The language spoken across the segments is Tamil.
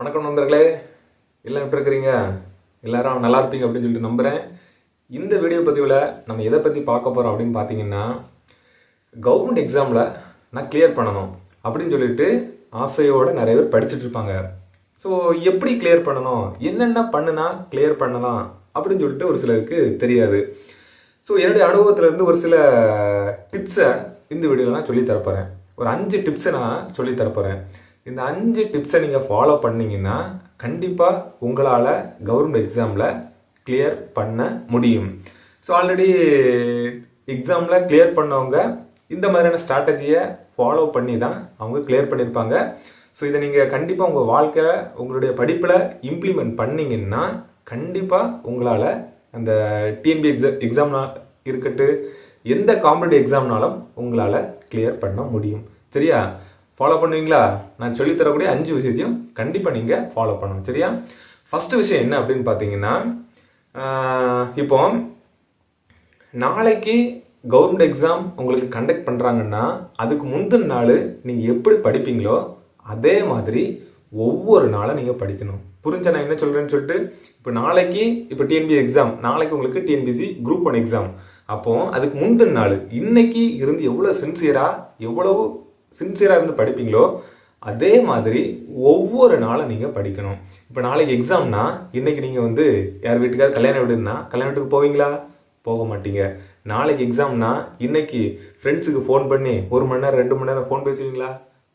வணக்கம் நண்பர்களே. எல்லாம் எப்படி இருக்கிறீங்க? எல்லாரும் நல்லா இருப்பீங்க அப்படின்னு சொல்லிட்டு நம்புகிறேன் இந்த வீடியோ பதிவில் நம்ம எதை பற்றி பார்க்க போகிறோம் அப்படின்னு பார்த்தீங்கன்னா கவர்மெண்ட் எக்ஸாமில் நான் கிளியர் பண்ணணும் அப்படின்னு சொல்லிட்டு ஆசையோடு நிறைய பேர் படிச்சுட்டு இருப்பாங்க. ஸோ எப்படி கிளியர் பண்ணணும்? என்னென்ன பண்ணுனா கிளியர் பண்ணலாம் அப்படின்னு சொல்லிட்டு ஒரு சிலருக்கு தெரியாது. ஸோ என்னுடைய அனுபவத்திலேருந்து ஒரு சில டிப்ஸை இந்த வீடியோவில் நான் சொல்லி தரப்போகிறேன் ஒரு அஞ்சு டிப்ஸை நான் சொல்லி தரப்போகிறேன் இந்த அஞ்சு டிப்ஸை நீங்கள் ஃபாலோ பண்ணிங்கன்னா கண்டிப்பாக உங்களால் கவர்மெண்ட் எக்ஸாமில் கிளியர் பண்ண முடியும். ஸோ ஆல்ரெடி எக்ஸாமில் கிளியர் பண்ணவங்க இந்த மாதிரியான ஸ்ட்ராட்டஜியை ஃபாலோ பண்ணி தான் அவங்க கிளியர் பண்ணியிருப்பாங்க ஸோ இதை நீங்கள் கண்டிப்பாக உங்கள் வாழ்க்கையில் உங்களுடைய படிப்பில் இம்ப்ளிமெண்ட் பண்ணீங்கன்னா கண்டிப்பாக உங்களால் அந்த டிஎன்பி எக்ஸா எக்ஸாம்னா இருக்கட்டும் எந்த காம்படிட்டிவ் எக்ஸாம்னாலும் உங்களால் கிளியர் பண்ண முடியும். சரியா? ஃபாலோ பண்ணுவீங்களா? நான் சொல்லித்தரக்கூடிய அஞ்சு விஷயத்தையும் கண்டிப்பாக நீங்கள் ஃபாலோ பண்ணணும். சரியா? ஃபஸ்ட்டு விஷயம் என்ன அப்படின்னு பார்த்தீங்கன்னா இப்போ நாளைக்கு கவர்மெண்ட் எக்ஸாம் உங்களுக்கு கண்டக்ட் பண்ணுறாங்கன்னா அதுக்கு முந்தின நாள் நீங்கள் எப்படி படிப்பீங்களோ அதே மாதிரி ஒவ்வொரு நாளும் நீங்கள் படிக்கணும். புரிஞ்ச நான் என்ன சொல்கிறேன்னு சொல்லிட்டு இப்போ நாளைக்கு இப்போ டிஎன்பி எக்ஸாம் நாளைக்கு உங்களுக்கு டிஎன்பிசி குரூப் ஒன் எக்ஸாம் அப்போ அதுக்கு முந்தின நாள் இன்னைக்கு இருந்து எவ்வளோ சின்சியராக எவ்வளவு சின்சியராக இருந்து படிப்பீங்களோ அதே மாதிரி ஒவ்வொரு நாளும் நீங்கள் படிக்கணும். இப்போ நாளைக்கு எக்ஸாம்னா இன்றைக்கி நீங்கள் வந்து யார் வீட்டுக்காவது கல்யாணம் வீடுன்னா கல்யாண வீட்டுக்கு போவீங்களா? போக மாட்டீங்க. நாளைக்கு எக்ஸாம்னா இன்னைக்கு ஃப்ரெண்ட்ஸுக்கு ஃபோன் பண்ணி ஒரு மணி நேரம் ரெண்டு மணி நேரம் ஃபோன் பேசுவீங்களா?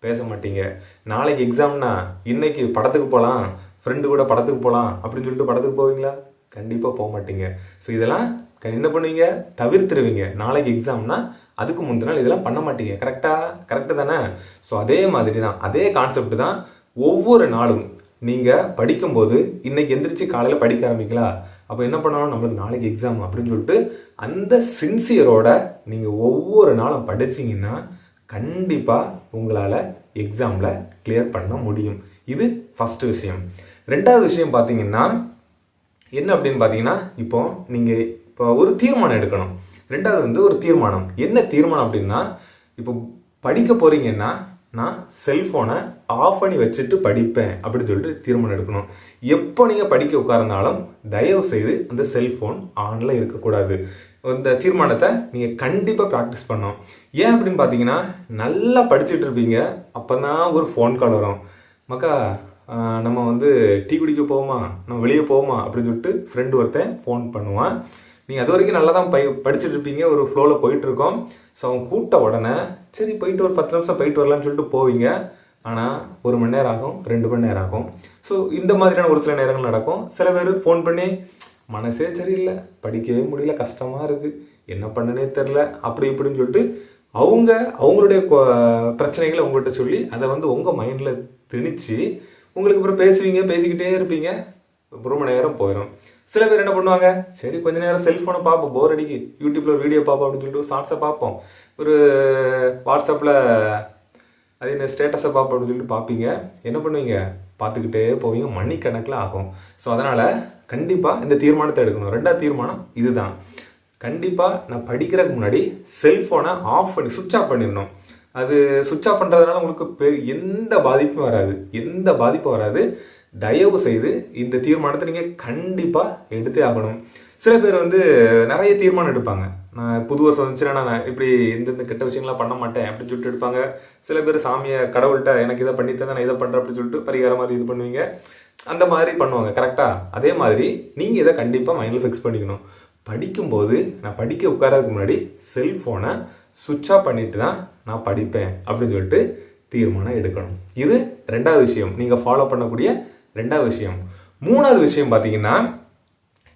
பேச மாட்டீங்க. நாளைக்கு எக்ஸாம்னா இன்னைக்கு படத்துக்கு போகலாம் ஃப்ரெண்டு கூட படத்துக்கு போகலாம் அப்படின்னு சொல்லிட்டு படத்துக்கு போவீங்களா? கண்டிப்பாக போக மாட்டீங்க. ஸோ இதெல்லாம் என்ன பண்ணுவீங்க? தவிர்த்துருவீங்க. நாளைக்கு எக்ஸாம்னா அதுக்கு முந்தின நாள் இதெல்லாம் பண்ண மாட்டீங்க. கரெக்டாக கரெக்டு தானே? ஸோ அதே மாதிரி தான். அதே கான்செப்ட் தான் ஒவ்வொரு நாளும் நீங்கள் படிக்கும்போது இன்னைக்கு எந்திரிச்சு காலையில் படிக்க ஆரம்பிக்கலாம் அப்போ என்ன பண்ணணும் நம்மளுக்கு நாளைக்கு எக்ஸாம் அப்படின்னு சொல்லிட்டு அந்த சின்சியரோட நீங்கள் ஒவ்வொரு நாளும் படிச்சிங்கன்னா கண்டிப்பாக உங்களால் எக்ஸாமில் கிளியர் பண்ண முடியும். இது ஃபஸ்ட்டு விஷயம். ரெண்டாவது விஷயம் பார்த்தீங்கன்னா என்ன அப்படின்னு பார்த்தீங்கன்னா இப்போ நீங்கள் இப்போ ஒரு தீர்மானம் எடுக்கணும். ரெண்டாவது வந்து ஒரு தீர்மானம். என்ன தீர்மானம் அப்படின்னா இப்போ படிக்க போகிறீங்கன்னா நான் செல்ஃபோனை ஆஃப் பண்ணி வச்சுட்டு படிப்பேன் அப்படின்னு சொல்லிட்டு தீர்மானம் எடுக்கணும். எப்போ நீங்கள் படிக்க உட்கார்ந்தாலும் தயவு செய்து அந்த செல்ஃபோன் ஆனில் இருக்கக்கூடாது. இந்த தீர்மானத்தை நீங்கள் கண்டிப்பாக ப்ராக்டிஸ் பண்ணணும். ஏன் அப்படின்னு பார்த்தீங்கன்னா நல்லா படிச்சுட்டு இருப்பீங்க அப்போ தான் ஒரு ஃபோன் கால் வரும். மக்கா நம்ம வந்து டீ குடிக்க போவோமா? நம்ம வெளியே போவோமா? அப்படின்னு சொல்லிட்டு ஃப்ரெண்டு ஒருத்தன் ஃபோன் பண்ணுவான். நீங்கள் அது வரைக்கும் நல்லா தான் பை படிச்சுட்டு இருப்பீங்க ஒரு ஃப்ளோவில் போயிட்டுருக்கோம். ஸோ அவங்க கூப்பிட்ட உடனே சரி போயிட்டு ஒரு பத்து நிமிஷம் போயிட்டு வரலான்னு சொல்லிட்டு போவீங்க. ஆனால் ஒரு மணி நேரம் ஆகும் ரெண்டு மணி நேரம் ஆகும். ஸோ இந்த மாதிரியான ஒரு சில நேரங்கள் நடக்கும். சில பேர் ஃபோன் பண்ணி மனசே சரியில்லை படிக்கவே முடியல கஷ்டமாக இருக்குது என்ன பண்ணனே தெரில அப்படி இப்படின்னு சொல்லிட்டு அவங்க அவங்களுடைய பிரச்சனைகளை உங்கள்கிட்ட சொல்லி அதை வந்து உங்கள் மைண்டில் திணிச்சு உங்களுக்கு அப்புறம் பேசுவீங்க பேசிக்கிட்டே இருப்பீங்க. ரொம்ப நேரம் போயிடும் சில பேர் என்ன பண்ணுவாங்க? சரி கொஞ்ச நேரம் செல்ஃபோனை பார்ப்போம். போர் அடிக்கு யூடியூப்ல ஒரு வீடியோ பார்ப்போம் அப்படின்னு சொல்லிட்டு ஷார்ட்ஸை பார்ப்போம். ஒரு வாட்ஸ்அப்பில் அது என்ன ஸ்டேட்டஸை பார்ப்போம் அப்படின்னு சொல்லிட்டு பார்ப்பீங்க. என்ன பண்ணுவீங்க? பார்த்துக்கிட்டே போவீங்க. மணிக்கணக்கில் ஆகும். ஸோ அதனால் கண்டிப்பாக இந்த தீர்மானத்தை எடுக்கணும். ரெண்டாவது தீர்மானம் இதுதான். கண்டிப்பாக நான் படிக்கிறதுக்கு முன்னாடி செல்ஃபோனை ஆஃப் பண்ணி சுவிட்ச் ஆஃப் பண்ணிடணும். அது சுவிட்ச் ஆஃப் பண்ணுறதுனால உங்களுக்கு பெ- எந்த பாதிப்பும் வராது. எந்த பாதிப்பும் வராது. தயவு செய்து இந்த தீர்மானத்தை நீங்கள் கண்டிப்பாக எடுத்தே ஆகணும். சில பேர் வந்து நிறைய தீர்மானம் எடுப்பாங்க. நான் புது வருஷம் வந்துச்சுன்னா நான் இப்படி எந்தெந்த கெட்ட விஷயங்கள்லாம் பண்ண மாட்டேன் அப்படின்னு சொல்லிட்டு எடுப்பாங்க. சில பேர் சாமியை கடவுள்கிட்ட எனக்கு இதை பண்ணித்தா நான் இதை பண்ணுறேன் அப்படின்னு சொல்லிட்டு பரிகாரம் மாதிரி இது பண்ணுவீங்க. அந்த மாதிரி பண்ணுவாங்க கரெக்டாக அதே மாதிரி நீங்கள் இதை கண்டிப்பாக மைண்டில் ஃபிக்ஸ் பண்ணிக்கணும். படிக்கும்போது நான் படிக்க உட்காரதுக்கு முன்னாடி செல்ஃபோனை சுவிட்ச் ஆஃப் பண்ணிட்டு தான் நான் படிப்பேன் அப்படின்னு சொல்லிட்டு தீர்மானம் எடுக்கணும். இது ரெண்டாவது விஷயம். நீங்கள் ஃபாலோ பண்ணக்கூடிய ரெண்டாவது விஷயம். மூணாவது விஷயம் பார்த்தீங்கன்னா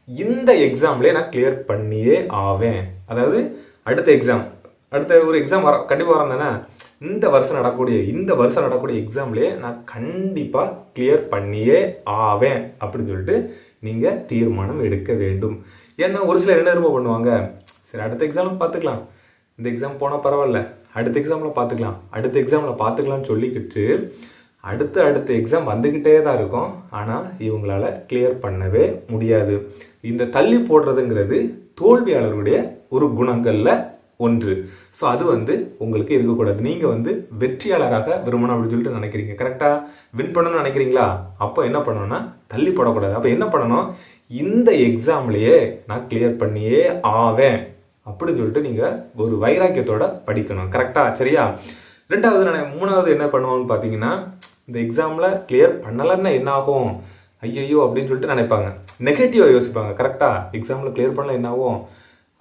இந்த எக்ஸாம்லேயே நான் கிளியர் பண்ணியே ஆவேன். அதாவது அடுத்த எக்ஸாம் அடுத்த ஒரு எக்ஸாம் வர கண்டிப்பாக வரேன் தானே? இந்த வருஷம் நடக்கக்கூடிய இந்த வருஷம் நடக்கக்கூடிய எக்ஸாம்லேயே நான் கண்டிப்பாக கிளியர் பண்ணியே ஆவேன் அப்படின்னு சொல்லிட்டு நீங்கள் தீர்மானம் எடுக்க வேண்டும். ஏன்னா ஒரு சிலர் என்ன விரும்ப பண்ணுவாங்க? சரி அடுத்த எக்ஸாமில் பார்த்துக்கலாம் இந்த எக்ஸாம் போனால் பரவாயில்ல. அடுத்த எக்ஸாமில் பார்த்துக்கலாம் அடுத்த எக்ஸாமில் பார்த்துக்கலாம்னு சொல்லிக்கிட்டு அடுத்த அடுத்த எக்ஸாம் வந்துக்கிட்டே தான் இருக்கும். ஆனால் இவங்களால கிளியர் பண்ணவே முடியாது. இந்த தள்ளி போடுறதுங்கிறது தோல்வியாளருடைய ஒரு குணங்களில் ஒன்று. ஸோ அது வந்து உங்களுக்கு இருக்கக்கூடாது. நீங்கள் வந்து வெற்றியாளராக விரும்பணும் அப்படின்னு சொல்லிட்டு நினைக்கிறீங்க. கரெக்டாக வின் பண்ணணும்னு நினைக்கிறீங்களா? அப்போ என்ன பண்ணணும்னா தள்ளி போடக்கூடாது. அப்போ என்ன பண்ணணும்? இந்த எக்ஸாம்லேயே நான் கிளியர் பண்ணியே ஆவேன் அப்படின்னு சொல்லிட்டு நீங்கள் ஒரு வைராக்கியத்தோட படிக்கணும். கரெக்டாக சரியா? ரெண்டாவது நான் மூணாவது என்ன பண்ணுவோம்னு பார்த்தீங்கன்னா இந்த எக்ஸாமில் கிளியர் பண்ணலைன்னா என்ன ஆகும் ஐயையோ அப்படின்னு சொல்லிட்டு நினைப்பாங்க. நெகட்டிவாக யோசிப்பாங்க. கரெக்டாக எக்ஸாமில் கிளியர் பண்ணல என்ன ஆகும்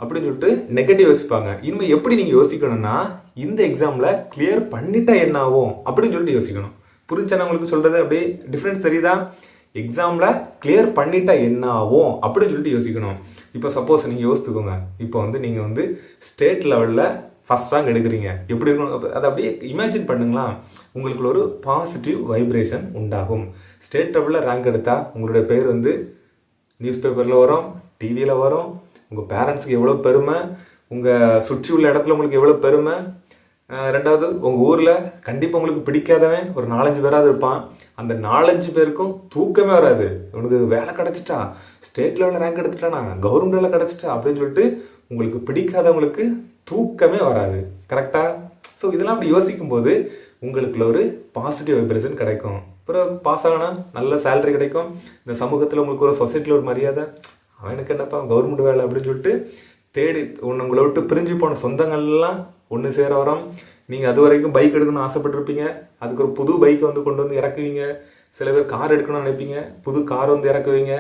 அப்படின்னு சொல்லிட்டு நெகட்டிவ் யோசிப்பாங்க. இனிமேல் எப்படி நீங்கள் யோசிக்கணும்னா இந்த எக்ஸாமில் கிளியர் பண்ணிட்டா என்ன ஆகும் அப்படின்னு சொல்லிட்டு யோசிக்கணும். புரிஞ்சா உங்களுக்கு சொல்கிறது அப்படியே டிஃப்ரென்ஸ் தெரியுதா? எக்ஸாமில் கிளியர் பண்ணிட்டா என்ன ஆகும் அப்படின்னு சொல்லிட்டு யோசிக்கணும். இப்போ சப்போஸ் நீங்கள் யோசித்துக்கோங்க. இப்போ வந்து நீங்கள் வந்து ஸ்டேட் லெவலில் ஃபஸ்ட் ரேங்க் எடுக்கிறீங்க. எப்படி இருக்கணும்? அதை அப்படியே இமேஜின் பண்ணுங்களா. உங்களுக்குள்ள ஒரு பாசிட்டிவ் வைப்ரேஷன் உண்டாகும். ஸ்டேட் லெவலில் ரேங்க் எடுத்தால் உங்களுடைய பேர் வந்து நியூஸ் பேப்பரில் வரும் டிவியில் வரும். உங்கள் பேரண்ட்ஸ்க்கு எவ்வளோ பெருமை? உங்கள் சுற்றி உள்ள இடத்துல உங்களுக்கு எவ்வளோ பெருமை? ரெண்டாவது உங்கள் ஊரில் கண்டிப்பாக உங்களுக்கு பிடிக்காதவன் ஒரு நாலஞ்சு பேராவது இருப்பான். அந்த நாலஞ்சு பேருக்கும் தூக்கமே வராது. உனக்கு வேலை கிடச்சிட்டா ஸ்டேட் லெவலில் ரேங்க் எடுத்துட்டானா கவர்மெண்ட் வேலை கிடச்சிட்டா அப்படின்னு சொல்லிட்டு உங்களுக்கு பிடிக்காதவங்களுக்கு தூக்கமே வராது. கரெக்டாக ஸோ இதெல்லாம் அப்படி யோசிக்கும்போது உங்களுக்குள்ள ஒரு பாசிட்டிவ் வைப்ரேஷன் கிடைக்கும். அப்புறம் பாஸ் ஆகினா நல்ல சேலரி கிடைக்கும். இந்த சமூகத்தில் உங்களுக்கு ஒரு சொசைட்டியில் ஒரு மரியாதை. அவனுக்கு என்னப்பா கவர்மெண்ட் வேலை அப்படின்னு சொல்லிட்டு தேடி ஒன்று உங்களை விட்டு பிரிஞ்சு போன சொந்தங்கள்லாம் ஒன்று சேர வரோம். நீங்கள் அது வரைக்கும் பைக் எடுக்கணும்னு ஆசைப்பட்டிருப்பீங்க. அதுக்கு ஒரு புது பைக்கை வந்து கொண்டு வந்து இறக்குவீங்க. சில பேர் கார் எடுக்கணும்னு நினைப்பீங்க. புது கார் வந்து இறக்குவீங்க.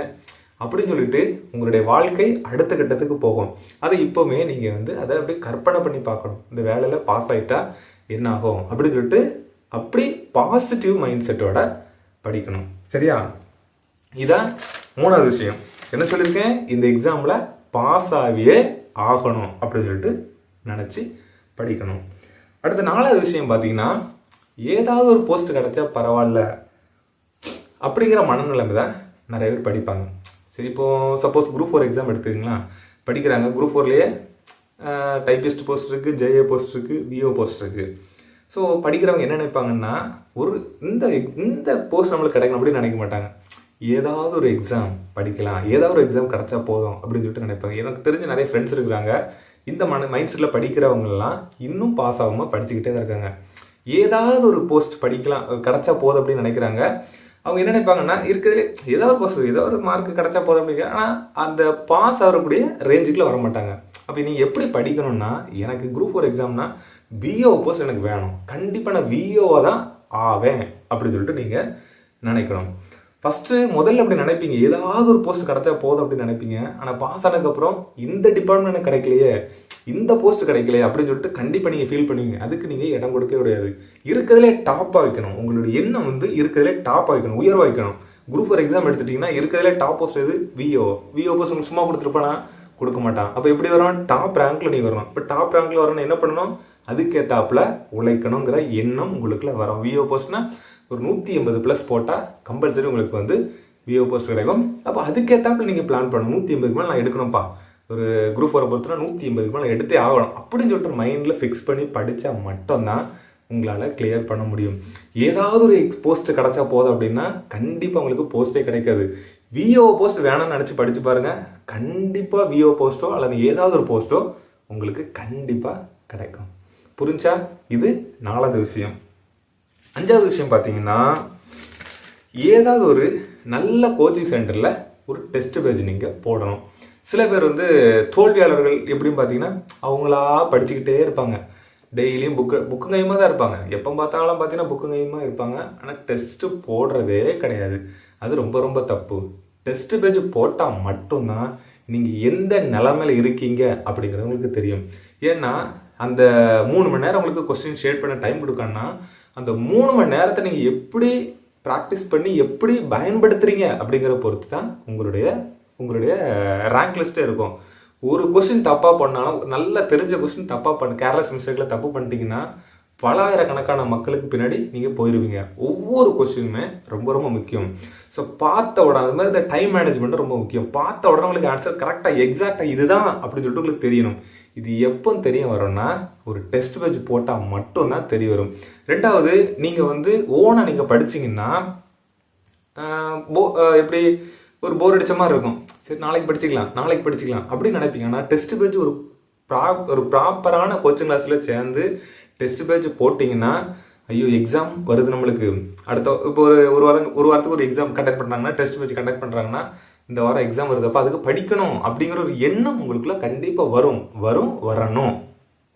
அப்படின்னு சொல்லிட்டு உங்களுடைய வாழ்க்கை அடுத்த கட்டத்துக்கு போகும். அதை இப்போவுமே நீங்கள் வந்து அதை அப்படியே கற்பனை பண்ணி பார்க்கணும். இந்த வேலையில் பாஸ் ஆகிட்டா என்ன ஆகும்? அப்படின்னு சொல்லிட்டு அப்படி பாசிட்டிவ் மைண்ட் செட்டோட படிக்கணும். சரியா? இதான் மூணாவது விஷயம். என்ன சொல்லியிருக்கேன்? இந்த எக்ஸாமில் பாஸ் ஆகியே ஆகணும் அப்படின்னு சொல்லிட்டு நினச்சி படிக்கணும். அடுத்த நாலாவது விஷயம் பார்த்தீங்கன்னா ஏதாவது ஒரு போஸ்ட் கிடைச்சா பரவாயில்ல. அப்படிங்கிற மனநிலைமை தான் நிறைய பேர் படிப்பாங்க. சரி இப்போ சப்போஸ் குரூப் ஃபோர் எக்ஸாம் எடுத்துக்கிங்களா? படிக்கிறாங்க குரூப் ஃபோர்லேயே டைப்பிஸ்ட் போஸ்ட் இருக்குது ஜேஏ போஸ்ட் இருக்குது விஓ போஸ்ட் இருக்குது ஸோ படிக்கிறவங்க என்ன நினைப்பாங்கன்னா ஒரு இந்த இந்த போஸ்ட் நம்மளுக்கு கிடைக்கணும் அப்படின்னு நினைக்க மாட்டாங்க. ஏதாவது ஒரு எக்ஸாம் படிக்கலாம் ஏதாவது ஒரு எக்ஸாம் கிடச்சா போதும் அப்படின்னு சொல்லிட்டு நினைப்பாங்க. எனக்கு தெரிஞ்ச நிறைய ஃப்ரெண்ட்ஸ் இருக்கிறாங்க. இந்த மன மைண்ட் செட்டில் படிக்கிறவங்கலாம் இன்னும் பாஸ் ஆகாமல் படிச்சுக்கிட்டே தான் இருக்காங்க. ஏதாவது ஒரு போஸ்ட் படிக்கலாம் கிடைச்சா போதும் அப்படின்னு நினைக்கிறாங்க. அவங்க என்ன நினைப்பாங்கன்னா இருக்கிறதுலே ஏதோ ஒரு பாஸ் ஏதோ ஒரு மார்க் கிடைச்சா போதும் அப்படிங்கிற ஆனால் அந்த பாஸ் ஆகக்கூடிய ரேஞ்சுக்குள்ளே வர மாட்டாங்க. அப்போ நீங்கள் எப்படி படிக்கணும்னா எனக்கு குரூப் ஃபோர் எக்ஸாம்னா விஓ போஸ்ட் எனக்கு வேணும். கண்டிப்பாக நான் விஓவாக தான் ஆவேன் அப்படின்னு சொல்லிட்டு நீங்கள் நினைக்கணும். ஃபஸ்ட்டு முதல்ல அப்படி நினைப்பீங்க. ஏதாவது ஒரு போஸ்ட் கிடைச்சா போதும் அப்படின்னு நினைப்பீங்க. ஆனால் பாஸ் ஆனதுக்கப்புறம் இந்த டிபார்ட்மெண்ட் எனக்கு கிடைக்கலையே. இந்த போஸ்ட் கிடைக்கலையே அப்படின்னு சொல்லிட்டு கண்டிப்பாக நீங்கள் ஃபீல் பண்ணுவீங்க. அதுக்கு நீங்கள் இடம் கொடுக்கவே முடியாது. இருக்கிறதுலே டாப்பாக வைக்கணும். உங்களுடைய எண்ணம் வந்து இருக்கிறதுலே டாப்பாக வைக்கணும். உயர்வாக வைக்கணும். குரூப் ஃபோர் எக்ஸாம் எடுத்துட்டிங்கன்னா இருக்கிறதுலே டாப் போஸ்ட் எது? விஓ விஓ போஸ்ட் உங்களுக்கு சும்மா கொடுத்துருப்பானா? கொடுக்க மாட்டான். அப்போ எப்படி வரும்? டாப் ரேங்க்கில் நீங்கள் வரணும். இப்போ டாப் ரேங்க்கில் வரணும் என்ன பண்ணணும்? அதுக்கேற்றாப்புல உழைக்கணுங்கிற எண்ணம் உங்களுக்குள்ள வரும். விஓ போஸ்ட்னா ஒரு நூற்றி எண்பது ப்ளஸ் போட்டால் கம்பல்சரி உங்களுக்கு வந்து விஓ போஸ்ட் கிடைக்கும். அப்போ அதுக்கேற்றாப்புல நீங்கள் பிளான் பண்ணணும். நூற்றி எண்பதுக்கு மேலே நான் எடுக்கணும்ப்பா. ஒரு குரூப் ஃபோரை பொறுத்தனா நூற்றி எண்பதுக்கு மேலே எடுத்தே ஆகணும். அப்படின்னு சொல்லிட்டு மைண்டில் ஃபிக்ஸ் பண்ணி படித்தா மட்டும்தான் உங்களால் கிளியர் பண்ண முடியும். ஏதாவது ஒரு போஸ்ட் கிடைச்சா போதும் அப்படின்னா கண்டிப்பாக உங்களுக்கு போஸ்ட்டே கிடைக்காது. விஓ போஸ்ட் வேணாம்னு நினச்சி படித்து பாருங்கள் கண்டிப்பாக விஓ போஸ்ட்டோ அல்லது ஏதாவது ஒரு போஸ்ட்டோ உங்களுக்கு கண்டிப்பாக கிடைக்கும். புரிஞ்சா? இது நாலாவது விஷயம். அஞ்சாவது விஷயம் பார்த்தீங்கன்னா ஏதாவது ஒரு நல்ல கோச்சிங் சென்டரில் ஒரு டெஸ்ட் பேஜ் நீங்கள் போடணும். சில பேர் வந்து தோல்வியாளர்கள் எப்படின்னு பார்த்தீங்கன்னா அவங்களா படிச்சுக்கிட்டே இருப்பாங்க. டெய்லியும் புக்கு புக்கு கையமாக தான் இருப்பாங்க. எப்போ பார்த்தாலும் பார்த்தீங்கன்னா புக்கு கையமாக இருப்பாங்க. ஆனால் டெஸ்ட்டு போடுறதே கிடையாது. அது ரொம்ப ரொம்ப தப்பு. டெஸ்ட்டு பேஜ் போட்டால் மட்டும்தான் நீங்கள் எந்த நிலமையில இருக்கீங்க அப்படிங்கிறவங்களுக்கு தெரியும். ஏன்னா அந்த மூணு மணி நேரம் உங்களுக்கு கொஸ்டின் ஷேட் பண்ண டைம் கொடுக்கணும்னா அந்த மூணு மணி நேரத்தை நீங்கள் எப்படி ப்ராக்டிஸ் பண்ணி எப்படி பயன்படுத்துகிறீங்க அப்படிங்கிற பொறுத்து தான் உங்களுடைய உங்களுடைய ரேங்க் லிஸ்ட்டே இருக்கும். ஒரு கொஸ்டின் தப்பாக பண்ணாலும் நல்லா தெரிஞ்ச கொஸ்டின் தப்பாக பண்ண கேர்லெஸ் மிஸ்டேக்கில் தப்பு பண்ணிட்டீங்கன்னா பலாயிரக்கணக்கான மக்களுக்கு பின்னாடி நீங்கள் போயிடுவீங்க ஒவ்வொரு கொஸ்டினுமே ரொம்ப ரொம்ப முக்கியம். ஸோ பார்த்த உடனே அது மாதிரி இந்த டைம் மேனேஜ்மெண்ட் ரொம்ப முக்கியம். பார்த்த உடனே உங்களுக்கு ஆன்சர் கரெக்டாக எக்ஸாக்டாக இதுதான் அப்படின்னு சொல்லிட்டு உங்களுக்கு தெரியணும். இது எப்போ தெரிய வரும்னா ஒரு டெஸ்ட் பேஜ் போட்டால் மட்டும்தான் தெரிய வரும். ரெண்டாவது நீங்கள் வந்து ஓனாக நீங்கள் படிச்சிங்கன்னா போ- எப்படி ஒரு போர் அடித்த மாதிரி இருக்கும். சரி நாளைக்கு படிச்சுக்கலாம் நாளைக்கு படிச்சுக்கலாம் அப்படின்னு நினைப்பீங்க. ஆனால் டெஸ்ட் பேஜ் ஒரு ப்ரா ஒரு ப்ராப்பரான கோச்சிங் கிளாஸில் சேர்ந்து டெஸ்ட் பேட்ச் போட்டிங்கன்னா ஐயோ எக்ஸாம் வருது நம்மளுக்கு. அடுத்த இப்போ ஒரு ஒரு வாரம் ஒரு வாரத்துக்கு ஒரு எக்ஸாம் கண்டக்ட் பண்ணுறாங்கன்னா டெஸ்ட் பேட்ச் கண்டக்ட் பண்ணுறாங்கன்னா இந்த வாரம் எக்ஸாம் வருது. அப்போ அதுக்கு படிக்கணும் அப்படிங்கிற ஒரு எண்ணம் உங்களுக்குள்ள கண்டிப்பாக வரும். வரும் வரணும்.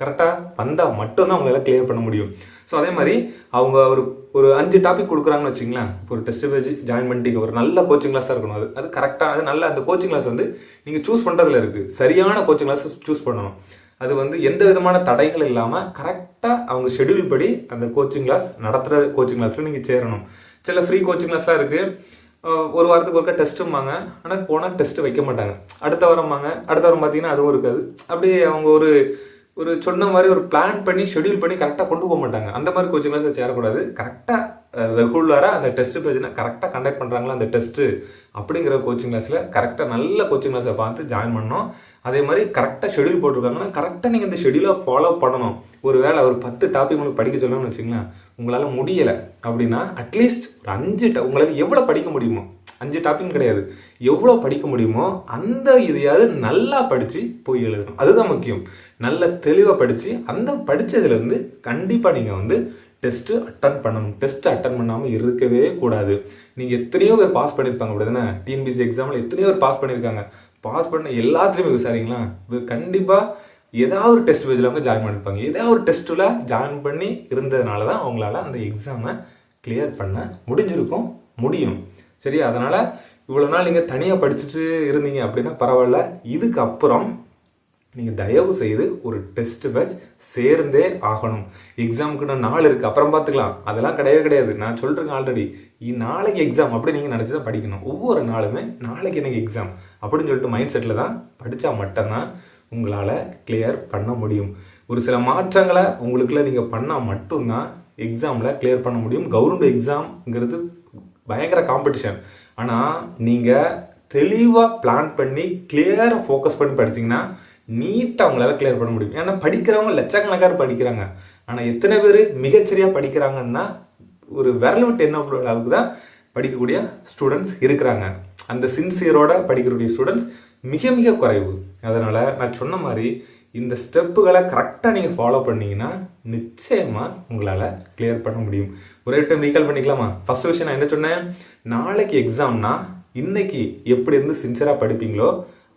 கரெக்டாக வந்தால் மட்டும்தான் அவங்களால கிளியர் பண்ண முடியும். ஸோ அதே மாதிரி அவங்க ஒரு ஒரு அஞ்சு டாபிக் கொடுக்குறாங்கன்னு வச்சிங்களேன் இப்போ ஒரு டெஸ்ட் பேஜ் ஜாயின் பண்ணிட்டீங்க. ஒரு நல்ல கோச்சிங் கிளாஸாக இருக்கணும். அது அது கரெக்டாக அது நல்ல அந்த கோச்சிங் கிளாஸ் வந்து நீங்கள் சூஸ் பண்ணுறதுல இருக்குது சரியான கோச்சிங் கிளாஸ் சூஸ் பண்ணணும். அது வந்து எந்த விதமான தடைகள் இல்லாமல் கரெக்டாக அவங்க ஷெட்யூல் படி அந்த கோச்சிங் கிளாஸ் நடத்துகிற கோச்சிங் கிளாஸில் நீங்கள் சேரணும். சில ஃப்ரீ கோச்சிங் கிளாஸ்லாம் இருக்குது ஒரு வாரத்துக்கு ஒருக்கா டெஸ்ட்டும்பாங்க ஆனால் போனால் டெஸ்ட்டு வைக்க மாட்டாங்க. அடுத்த வாரம்பாங்க அடுத்த வாரம் பார்த்தீங்கன்னா அதுவும் இருக்காது. அப்படியே அவங்க ஒரு ஒரு சொன்ன மாதிரி ஒரு பிளான் பண்ணி ஷெட்யூல் பண்ணி கரெக்டாக கொண்டு போக மாட்டாங்க. அந்த மாதிரி கோச்சிங் கிளாஸ் சேரக்கூடாது. கரெக்டாக ரெகுலராக அந்த டெஸ்ட் பேஜ்னா கரெக்டாக கண்டக்ட் பண்ணுறாங்களா அந்த டெஸ்ட்டு அப்படிங்கிற கோச்சிங் கிளாஸில் கரெக்டாக நல்ல கோச்சிங் கிளாஸை பார்த்து ஜாயின் பண்ணோம் அதே மாதிரி கரெக்டாக ஷெட்யூல் போட்டிருக்காங்கன்னா கரெக்டாக நீங்கள் இந்த ஷெட்யூலை ஃபாலோ பண்ணணும். ஒரு வேளை ஒரு பத்து டாபிக் உங்களுக்கு படிக்க சொல்லணும்னு வச்சுங்களேன் உங்களால் முடியலை அப்படின்னா அட்லீஸ்ட் ஒரு அஞ்சு ta- உங்களால் எவ்வளோ படிக்க முடியுமோ அஞ்சு டாபிக் கிடையாது எவ்வளோ படிக்க முடியுமோ அந்த இதையாவது நல்லா படித்து போய் எழுதணும். அதுதான் முக்கியம். நல்ல தெளிவாக படித்து அந்த படித்ததுலேருந்து கண்டிப்பாக நீங்கள் வந்து டெஸ்ட்டு அட்டன் பண்ணணும். டெஸ்ட் அட்டன் பண்ணாமல் இருக்கவே கூடாது. நீங்கள் எத்தனையோ பேர் பாஸ் பண்ணியிருப்பாங்க அப்படி தானே? டிஎன்பிசி எக்ஸாமில் எத்தனையோ பேர் பாஸ் பண்ணியிருக்காங்க பாஸ் பண்ண எல்லாத்துலேயுமே விசாரிங்களா? கண்டிப்பாக ஏதாவது ஒரு டெஸ்ட் பேஜில் அவங்க ஜாயின் பண்ணியிருப்பாங்க ஏதாவது ஒரு டெஸ்ட்டில் ஜாயின் பண்ணி இருந்ததுனால தான் அவங்களால அந்த எக்ஸாமை கிளியர் பண்ண முடிஞ்சிருக்கும் முடியும். சரியா? அதனால் இவ்வளோ நாள் நீங்கள் தனியாக படிச்சுட்டு இருந்தீங்க அப்படின்னா பரவாயில்ல. இதுக்கப்புறம் நீங்கள் தயவு செய்து ஒரு டெஸ்ட் பேட்ச் சேர்ந்தே ஆகணும். எக்ஸாமுக்கு நான் நாள் இருக்குது அப்புறம் பார்த்துக்கலாம். அதெல்லாம் கிடையவே கிடையாது. நான் சொல்லிருக்கேன் ஆல்ரெடி நாளைக்கு எக்ஸாம் அப்படி நீங்கள் நினச்சி தான் படிக்கணும். ஒவ்வொரு நாளுமே நாளைக்கு எனக்கு எக்ஸாம் அப்படின்னு சொல்லிட்டு மைண்ட் செட்டில் தான் படித்தா மட்டும்தான் உங்களால் கிளியர் பண்ண முடியும். ஒரு சில மாற்றங்களை உங்களுக்குள்ள நீங்கள் பண்ணால் மட்டும்தான் எக்ஸாமில் கிளியர் பண்ண முடியும். கவர்மெண்ட் எக்ஸாம்ங்கிறது பயங்கர காம்படிஷன் ஆனால் நீங்கள் தெளிவாக பிளான் பண்ணி கிளியராக ஃபோக்கஸ் பண்ணி படிச்சீங்கன்னா நீட்டாக அவங்களால கிளியர் பண்ண முடியும். ஏன்னா படிக்கிறவங்க லட்சக்கணக்காக படிக்கிறாங்க. ஆனால் எத்தனை பேர் மிகச்சரியாக படிக்கிறாங்கன்னா ஒரு விரல் விட்டு என்ன அளவுக்கு தான் படிக்கக்கூடிய ஸ்டூடெண்ட்ஸ் இருக்கிறாங்க. அந்த சின்சியரோட படிக்கக்கூடிய ஸ்டூடெண்ட்ஸ் மிக மிக குறைவு. அதனால் நான் சொன்ன மாதிரி இந்த ஸ்டெப்புகளை கரெக்டாக நீங்கள் ஃபாலோ பண்ணிங்கன்னா நிச்சயமாக உங்களால் கிளியர் பண்ண முடியும். ஒரே டைம் ரீகால் பண்ணிக்கலாமா? ஃபஸ்ட் விஷயம் நான் என்ன சொன்னேன்? நாளைக்கு எக்ஸாம்னா இன்னைக்கு எப்படி இருந்து சின்சியராக படிப்பீங்களோ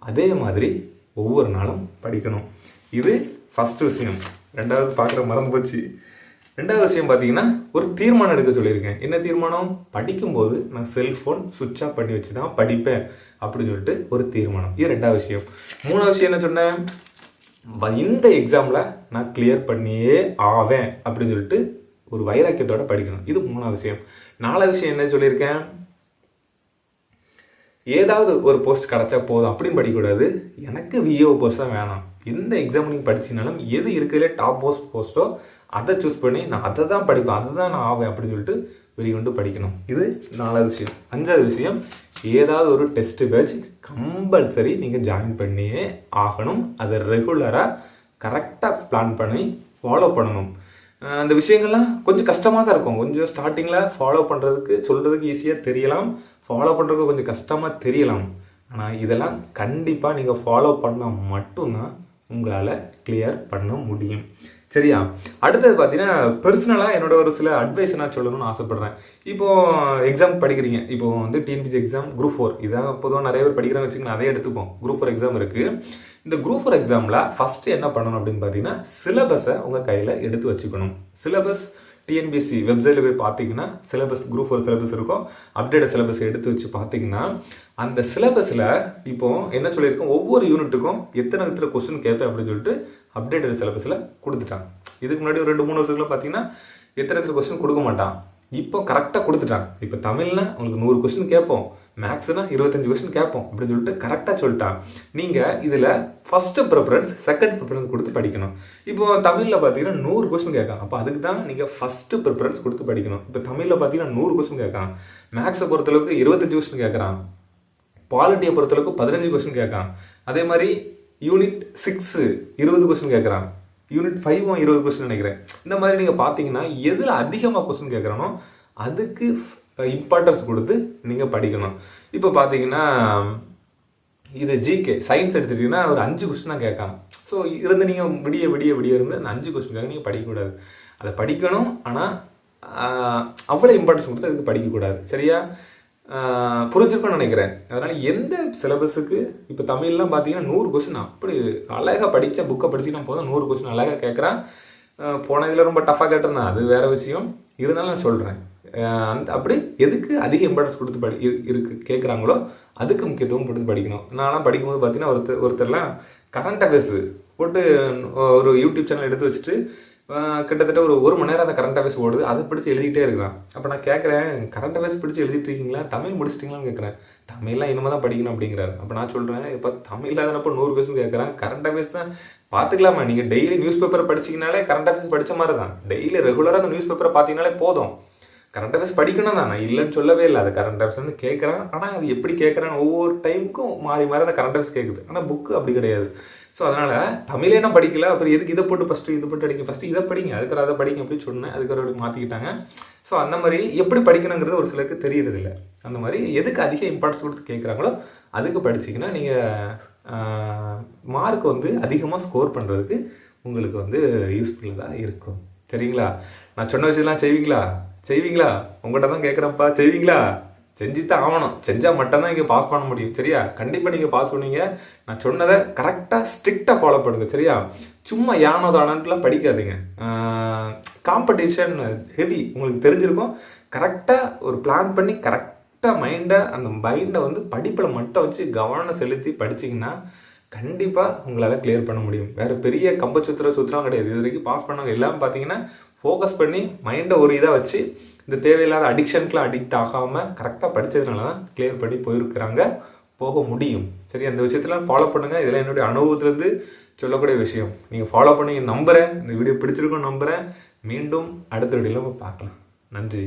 அதே மாதிரி ஒவ்வொரு நாளும் படிக்கணும். இது ஃபர்ஸ்ட் விஷயம். ரெண்டாவது பார்க்குற மறந்து போச்சு. ரெண்டாவது விஷயம் பார்த்தீங்கன்னா ஒரு தீர்மானம் எடுக்க சொல்லியிருக்கேன். என்ன தீர்மானம்? படிக்கும்போது நான் செல்ஃபோன் சுவிட்ச் ஆஃப் பண்ணி வச்சு தான் படிப்பேன் அப்படின்னு சொல்லிட்டு ஒரு தீர்மானம். இது ரெண்டாவது விஷயம். மூணாவது விஷயம் என்ன சொன்னேன்? இந்த எக்ஸாமில் நான் கிளியர் பண்ணியே ஆவேன் அப்படின்னு சொல்லிட்டு ஒரு வைராக்கியத்தோட படிக்கணும். இது மூணாவது விஷயம். நாலாவது விஷயம் என்ன சொல்லியிருக்கேன்? ஏதாவது ஒரு போஸ்ட் கிடைச்சா போதும் அப்படின்னு படிக்கக்கூடாது. எனக்கு விஓ போஸ்ட் தான் வேணாம். எந்த எக்ஸாம் நீங்கள் படிச்சினாலும் எது இருக்கிறதுலே டாப் போஸ்ட் போஸ்ட்டோ அதை சூஸ் பண்ணி நான் அதை தான் படிப்பேன் அதுதான் நான் ஆவேன் அப்படின்னு சொல்லிட்டு வெளிக்கொண்டு படிக்கணும். இது நாலாவது விஷயம். அஞ்சாவது விஷயம் ஏதாவது ஒரு டெஸ்ட் பேட்ச் கம்பல்சரி நீங்கள் ஜாயின் பண்ணியே ஆகணும். அதை ரெகுலராக கரெக்டாக பிளான் பண்ணி ஃபாலோ பண்ணணும். அந்த விஷயங்கள்லாம் கொஞ்சம் கஷ்டமாக தான் இருக்கும். கொஞ்சம் ஸ்டார்டிங்கில் ஃபாலோ பண்ணுறதுக்கு சொல்கிறதுக்கு ஈஸியாக தெரியலாம். ஃபாலோ பண்ணுறதுக்கு கொஞ்சம் கஷ்டமாக தெரியலாம். ஆனால் இதெல்லாம் கண்டிப்பாக நீங்கள் ஃபாலோ பண்ணால் மட்டும்தான் உங்களால் கிளியர் பண்ண முடியும். சரியா? அடுத்தது பார்த்தீங்கன்னா பர்சனலாக என்னோட ஒரு சில அட்வைஸ் நான் சொல்லணும்னு ஆசைப்பட்றேன். இப்போது எக்ஸாம் படிக்கிறீங்க. இப்போ வந்து டிஎன்பிசி எக்ஸாம் குரூப் ஃபோர் இதான் பொதுவாக நிறைய பேர் படிக்கிறாங்க வச்சுக்கோங்க அதே எடுத்துப்போம். குரூப் ஃபோர் எக்ஸாம் இருக்குது இந்த குரூப் ஃபோர் எக்ஸாமில் ஃபஸ்ட்டு என்ன பண்ணணும் அப்படின்னு பார்த்தீங்கன்னா சிலபஸை உங்கள் கையில் எடுத்து வச்சுக்கணும். சிலபஸ் டிஎன்பிஎஸ்சி வெப்சைட்டில் போய் பார்த்தீங்கன்னா சிலபஸ் குரூப் ஒரு சிலபஸ் இருக்கும். அப்டேட் சிலபஸ் எடுத்து வச்சு பார்த்தீங்கன்னா அந்த சிலபஸில் இப்போ என்ன சொல்லியிருக்கோம்? ஒவ்வொரு யூனிட்டுக்கும் எத்தனை எத்தனை கொஸ்டின் கேட்பேன் அப்படின்னு சொல்லிட்டு அப்டேட்டட் சிலபஸில் கொடுத்துட்டான் இதுக்கு முன்னாடி ஒரு ரெண்டு மூணு வருஷத்துல பார்த்தீங்கன்னா எத்தனை எத்தனை கொஸ்டின் கொடுக்க மாட்டான். இப்போ கரெக்டாக கொடுத்துட்டாங்க. இப்போ தமிழ்னா உங்களுக்கு நூறு கொஸ்டின் கேட்போம். மேக்ஸ்னா இருபத்தஞ்சு கொஸ்டின் கேட்போம் அப்படின்னு சொல்லிட்டு கரெக்டாக சொல்லிட்டான் நீங்கள் இதில் ஃபஸ்ட்டு ப்ரிஃபரன்ஸ் செகண்ட் ப்ரிஃபரன்ஸ் கொடுத்து படிக்கணும். இப்போ தமிழில் பார்த்தீங்கன்னா நூறு கொஸ்டின் கேட்கான் அப்போ அதுக்கு தான் நீங்கள் ஃபஸ்ட்டு ப்ரிஃபரன்ஸ் கொடுத்து படிக்கணும். இப்போ தமிழில் பார்த்தீங்கன்னா நூறு கொஸ்டின் கேட்கான் மேக்ஸை பொறுத்தளவுக்கு இருபத்தஞ்சு கொஸ்டின் கேட்குறான். பாலிட்டியை பொறுத்தளவுக்கு பதினஞ்சு கொஸ்டின் கேட்கான் அதே மாதிரி யூனிட் சிக்ஸு இருபது கொஸ்டின் கேட்குறான். யூனிட் ஃபைவும் இருபது கொஸ்டின் நினைக்கிறேன். இந்த மாதிரி நீங்கள் பார்த்தீங்கன்னா எதில் அதிகமாக கொஸ்டின் கேட்குறானோ அதுக்கு இம்பார்ட்டன்ஸ் கொடுத்து நீங்கள் படிக்கணும். இப்போ பார்த்தீங்கன்னா இது ஜிகே சயின்ஸ் எடுத்துட்டீங்கன்னா ஒரு அஞ்சு கொஸ்டின் தான் கேட்கான் ஸோ இருந்து நீங்கள் விடிய விடிய விடிய இருந்து அந்த அஞ்சு கொஸ்டினுக்காக நீங்கள் படிக்கக்கூடாது. அதை படிக்கணும் ஆனால் அவ்வளோ இம்பார்ட்டன்ஸ் கொடுத்து அதுக்கு படிக்கக்கூடாது? சரியா? ஆஹ் நினைக்கிறேன். அதனால் எந்த சிலபஸுக்கு இப்போ தமிழ்லாம் பார்த்தீங்கன்னா நூறு கொஸ்டின் அப்படி அழகாக படித்த புக்கை படிச்சுன்னா போதும் நூறு கொஸ்டின் அழகாக கேட்குறான். போன இதில் ரொம்ப டஃப்பாக கேட்டிருந்தேன் அது வேறு விஷயம். இருந்தாலும் நான் சொல்கிறேன் அந்த அப்படி எதுக்கு அதிக இம்பார்ட்டன்ஸ் கொடுத்து படி இரு- இருக்கு கேட்குறாங்களோ அதுக்கு முக்கியத்துவம் கொடுத்து படிக்கணும். நான்லாம் படிக்கும்போது பார்த்தீங்கன்னா ஒருத்தர் ஒருத்தர்லாம் கரண்ட் அஃபேர்ஸ் போட்டு ஒரு யூடியூப் சேனல் எடுத்து வச்சுட்டு கிட்டத்தட்ட ஒரு ஒரு மணி நேரம் அந்த கரண்ட் அஃபேர்ஸ் ஓடுது. அதை பிடிச்சி எழுதிட்டே இருக்கிறான். அப்போ நான் கேட்குறேன் கரண்ட் அஃபேர்ஸ் பிடிச்சி எழுதிட்டு இருக்கீங்களா? தமிழ் முடிச்சிட்டிங்களான்னு கேட்குறேன் தமிழ்லாம் இனிமேல் தான் படிக்கணும் அப்படிங்கிறாரு. அப்போ நான் சொல்கிறேன் இப்போ தமிழ் தானப்போ நூறு பேர்ஸும் கேட்குறேன் கரண்ட் அஃபேர்ஸ் தான் பார்த்துக்கலாமா நீங்கள் டெய்லி நியூஸ் பேப்பர் படிச்சிங்கனாலே கரண்ட் அஃபேர்ஸ் படிச்ச மாதிரி தான் டெய்லி ரெகுலராக அந்த நியூஸ் பேப்பரை பார்த்தீங்கனாலே போதும். கரண்ட் அஃபேர்ஸ் படிக்கணும் தான்? நான் இல்லைன்னு சொல்லவே இல்லை. அது கரண்ட் அஃபேர்ஸ் வந்து கேட்குறேன். ஆனால் அது எப்படி கேட்குறேன்? ஒவ்வொரு டைமுக்கும் மாறி மாறி அந்த கரண்ட் அஃபேர்ஸ் கேட்குது. ஆனால் புக்கு அப்படி கிடையாது. ஸோ அதனால் தமிழே நான் படிக்கல. அப்புறம் எதுக்கு இதை போட்டு ஃபஸ்ட்டு இது போட்டு அடிங்க? ஃபஸ்ட்டு இதை படிங்க. அதுக்கு அதை படிங்க அப்படின்னு சொன்னேன். அதுக்கு ஒரு மாற்றிக்கிட்டாங்க ஸோ அந்த மாதிரி எப்படி படிக்கணுங்கிறது ஒரு சிலருக்கு தெரியறது அந்த மாதிரி எதுக்கு அதிக இம்பார்ட்டன்ஸ் கொடுத்து கேட்குறாங்களோ அதுக்கு படிச்சிங்கன்னா நீங்கள் மார்க் வந்து அதிகமாக ஸ்கோர் பண்ணுறதுக்கு உங்களுக்கு வந்து யூஸ்ஃபுல்லாக இருக்கும். சரிங்களா? நான் சொன்ன விஷயம்லாம் செய்வீங்களா? செய்வீங்களா? உங்கள்கிட்ட தான் கேட்குறேன்ப்பா செய்வீங்களா? செஞ்சு தான் ஆகணும். செஞ்சால் மட்டும்தான் இங்கே பாஸ் பண்ண முடியும். சரியா? கண்டிப்பாக நீங்கள் பாஸ் பண்ணுவீங்க. நான் சொன்னதை கரெக்டாக ஸ்ட்ரிக்டாக ஃபாலோ பண்ணுங்க. சரியா? சும்மா யானோ படிக்காதீங்க. காம்படிஷன் ஹெவி உங்களுக்கு தெரிஞ்சிருக்கும். கரெக்டாக ஒரு பிளான் பண்ணி கரெக்டாக மைண்டை அந்த மைண்டை வந்து படிப்பில் மட்டும் வச்சு கவனம் செலுத்தி படிச்சிங்கன்னா கண்டிப்பாக உங்களால் கிளியர் பண்ண முடியும். வேறு பெரிய கம்பச்சுத்திர சுத்திரம் கிடையாது. இது வரைக்கும் பாஸ் பண்ணவங்க எல்லாம் பார்த்தீங்கன்னா ஃபோக்கஸ் பண்ணி மைண்டை ஒரு இதாக வச்சு இந்த தேவையில்லாத அடிக்ஷனுக்குலாம் அடிக்ட் ஆகாமல் கரெக்டாக படித்ததுனால தான் கிளியர் பண்ணி போயிருக்கிறாங்க. போக முடியும். சரி அந்த விஷயத்தெல்லாம் ஃபாலோ பண்ணுங்கள் இதெல்லாம் என்னுடைய அனுபவத்திலேருந்து சொல்லக்கூடிய விஷயம். நீங்கள் ஃபாலோ பண்ணி நம்புகிறேன் இந்த வீடியோ பிடிச்சிருக்கோன்னு நம்புகிறேன் மீண்டும் அடுத்த வீடியோவில் பார்க்கலாம். நன்றி.